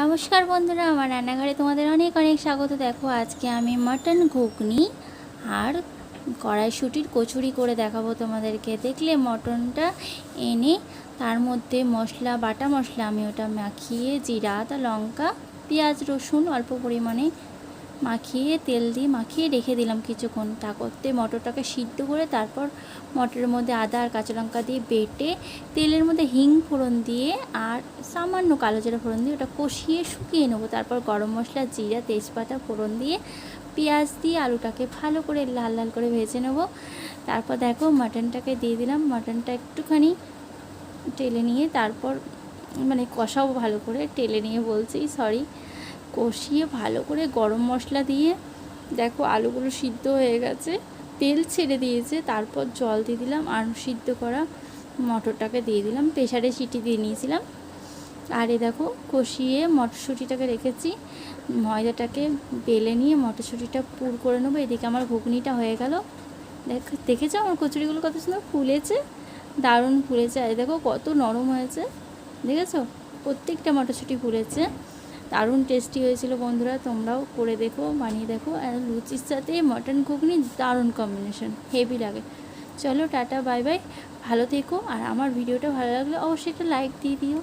নমস্কার বন্ধুরা, আমার রান্নাঘরে তোমাদের অনেক অনেক স্বাগত। দেখো, আজকে আমি মাটন ঘুগনি আর কড়াইশুটির কচুরি করে দেখাবো তোমাদেরকে। দেখলে মটনটা এনে তার মধ্যে মশলা, বাটা মশলা আমি ওটা মাখিয়ে, জিরা তা লঙ্কা, পেঁয়াজ, রসুন অল্প পরিমাণে মাখিয়ে তেল দিয়ে মাখিয়ে রেখে দিলাম কিছুক্ষণ। তা করতে মটরটাকে সিদ্ধ করে তারপর মটরের মধ্যে আদা আর কাঁচা লঙ্কা দিয়ে বেটে তেলের মধ্যে হিং ফোড়ন দিয়ে আর সামান্য কালো জিরা ফোড়ন দিয়ে ওটা কষিয়ে শুকিয়ে নেব। তারপর গরম মশলা, জিরা, তেজপাতা ফোড়ন দিয়ে পেঁয়াজ দিয়ে আলুটাকে ভালো করে লাল লাল করে ভেজে নেব। তারপর দেখো মাটনটাকে দিয়ে দিলাম। মাটনটা একটুখানি টেলে নিয়ে তারপর মানে কষাও ভালো করে। টেলে নিয়ে বলছি সরি কষিয়ে ভালো করে গরম মশলা দিয়ে, দেখো আলুগুলো সিদ্ধ হয়ে গেছে, তেল ছেড়ে দিয়েছে, তারপর জল দিয়ে দিলাম আর সিদ্ধ করা মটরটাকে দিয়ে দিলাম প্রেশারে সিটি দিয়ে নিয়েছিলাম। আর এ দেখো কষিয়ে মটরশুঁটিটাকে রেখেছি, ময়দাটাকে বেলে নিয়ে মটরশুঁটিটা পুর করে নেব, এদিকে আমার ঘুগনিটা হয়ে গেল। দেখ, দেখেছ আমার কচুরিগুলো কত সুন্দর ফুলেছে? দারুণ ফুলেছে, আর দেখো কত নরম হয়েছে, দেখেছ? প্রত্যেকটা মটরশুঁটি ফুলেছে। দারুণ টেস্টি হয়েছিল বন্ধুরা, তোমরাও করে দেখো, বানিয়ে দেখো। আর লুচির সাথে মটন ঘুগনি দারুণ কম্বিনেশন হেভি লাগে। চলো টাটা বাই বাই ভালো থেকো, আর আমার ভিডিওটা ভালো লাগলে অবশ্যই একটা লাইক দিয়ে দিও।